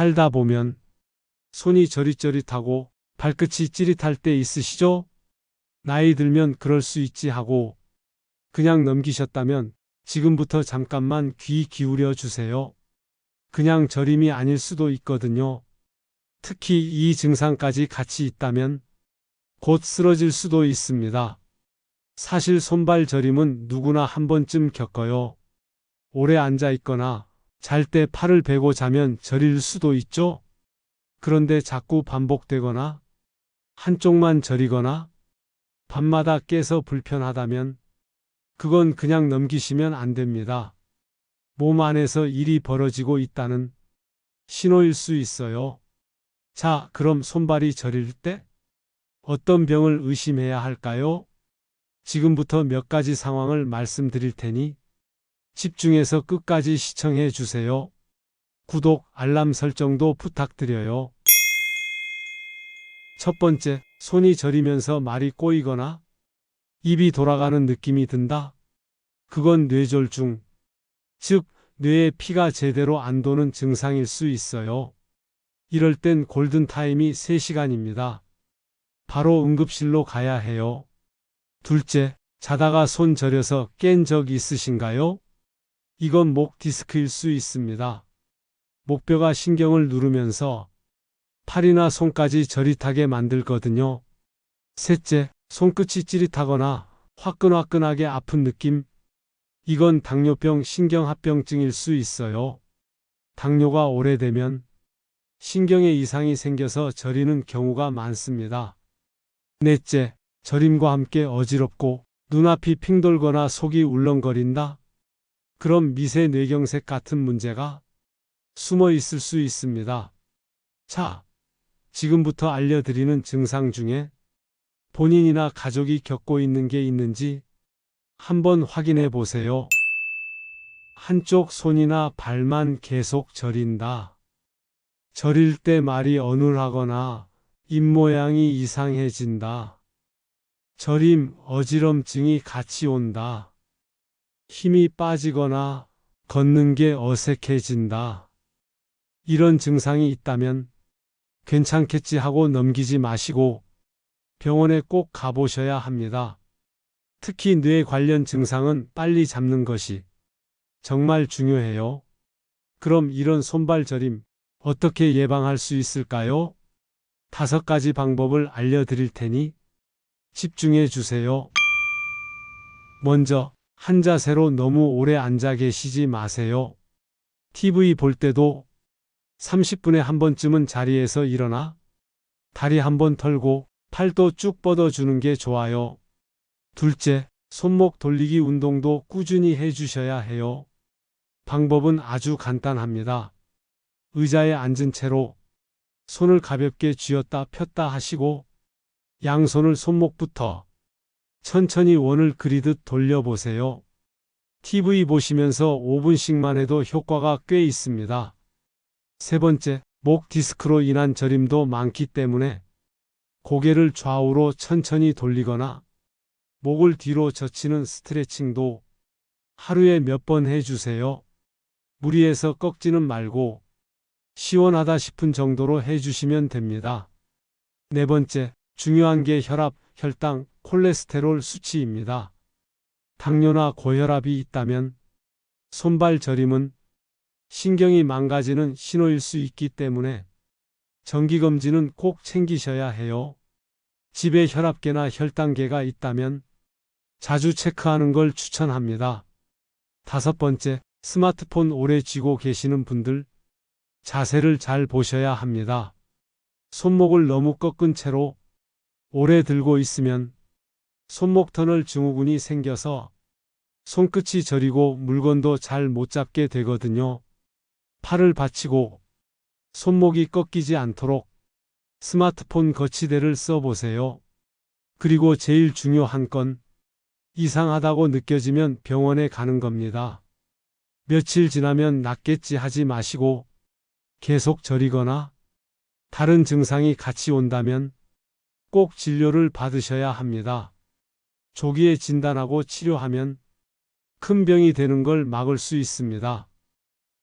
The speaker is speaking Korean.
살다 보면 손이 저릿저릿하고 발끝이 찌릿할 때 있으시죠? 나이 들면 그럴 수 있지 하고 그냥 넘기셨다면 지금부터 잠깐만 귀 기울여 주세요. 그냥 저림이 아닐 수도 있거든요. 특히 이 증상까지 같이 있다면 곧 쓰러질 수도 있습니다. 사실 손발 저림은 누구나 한 번쯤 겪어요. 오래 앉아 있거나 잘 때 팔을 베고 자면 저릴 수도 있죠. 그런데 자꾸 반복되거나 한쪽만 저리거나 밤마다 깨서 불편하다면 그건 그냥 넘기시면 안 됩니다. 몸 안에서 일이 벌어지고 있다는 신호일 수 있어요. 자, 그럼 손발이 저릴 때 어떤 병을 의심해야 할까요? 지금부터 몇 가지 상황을 말씀드릴 테니 집중해서 끝까지 시청해 주세요. 구독, 알람 설정도 부탁드려요. 첫 번째, 손이 저리면서 말이 꼬이거나 입이 돌아가는 느낌이 든다. 그건 뇌졸중, 즉, 뇌에 피가 제대로 안 도는 증상일 수 있어요. 이럴 땐 골든타임이 3시간입니다. 바로 응급실로 가야 해요. 둘째, 자다가 손 저려서 깬 적 있으신가요? 이건 목 디스크일 수 있습니다. 목뼈가 신경을 누르면서 팔이나 손까지 저릿하게 만들거든요. 셋째, 손끝이 찌릿하거나 화끈화끈하게 아픈 느낌. 이건 당뇨병 신경합병증일 수 있어요. 당뇨가 오래되면 신경에 이상이 생겨서 저리는 경우가 많습니다. 넷째, 저림과 함께 어지럽고 눈앞이 핑 돌거나 속이 울렁거린다? 그럼 미세 뇌경색 같은 문제가 숨어 있을 수 있습니다. 자, 지금부터 알려드리는 증상 중에 본인이나 가족이 겪고 있는 게 있는지 한번 확인해 보세요. 한쪽 손이나 발만 계속 저린다. 저릴 때 말이 어눌하거나 입모양이 이상해진다. 저림, 어지럼증이 같이 온다. 힘이 빠지거나 걷는 게 어색해진다. 이런 증상이 있다면 괜찮겠지 하고 넘기지 마시고 병원에 꼭 가보셔야 합니다. 특히 뇌 관련 증상은 빨리 잡는 것이 정말 중요해요. 그럼 이런 손발 저림 어떻게 예방할 수 있을까요? 다섯 가지 방법을 알려드릴 테니 집중해 주세요. 먼저, 한 자세로 너무 오래 앉아 계시지 마세요. TV 볼 때도 30분에 한 번쯤은 자리에서 일어나 다리 한 번 털고 팔도 쭉 뻗어주는 게 좋아요. 둘째, 손목 돌리기 운동도 꾸준히 해주셔야 해요. 방법은 아주 간단합니다. 의자에 앉은 채로 손을 가볍게 쥐었다 폈다 하시고 양손을 손목부터 천천히 원을 그리듯 돌려보세요. TV 보시면서 5분씩만 해도 효과가 꽤 있습니다. 세 번째, 목 디스크로 인한 저림도 많기 때문에 고개를 좌우로 천천히 돌리거나 목을 뒤로 젖히는 스트레칭도 하루에 몇 번 해주세요. 무리해서 꺾지는 말고 시원하다 싶은 정도로 해주시면 됩니다. 네 번째, 중요한 게 혈압, 혈당, 콜레스테롤 수치입니다. 당뇨나 고혈압이 있다면 손발 저림은 신경이 망가지는 신호일 수 있기 때문에 정기검진은 꼭 챙기셔야 해요. 집에 혈압계나 혈당계가 있다면 자주 체크하는 걸 추천합니다. 다섯 번째, 스마트폰 오래 쥐고 계시는 분들, 자세를 잘 보셔야 합니다. 손목을 너무 꺾은 채로 오래 들고 있으면 손목 터널 증후군이 생겨서 손끝이 저리고 물건도 잘 못 잡게 되거든요. 팔을 받치고 손목이 꺾이지 않도록 스마트폰 거치대를 써보세요. 그리고 제일 중요한 건 이상하다고 느껴지면 병원에 가는 겁니다. 며칠 지나면 낫겠지 하지 마시고 계속 저리거나 다른 증상이 같이 온다면 꼭 진료를 받으셔야 합니다. 조기에 진단하고 치료하면 큰 병이 되는 걸 막을 수 있습니다.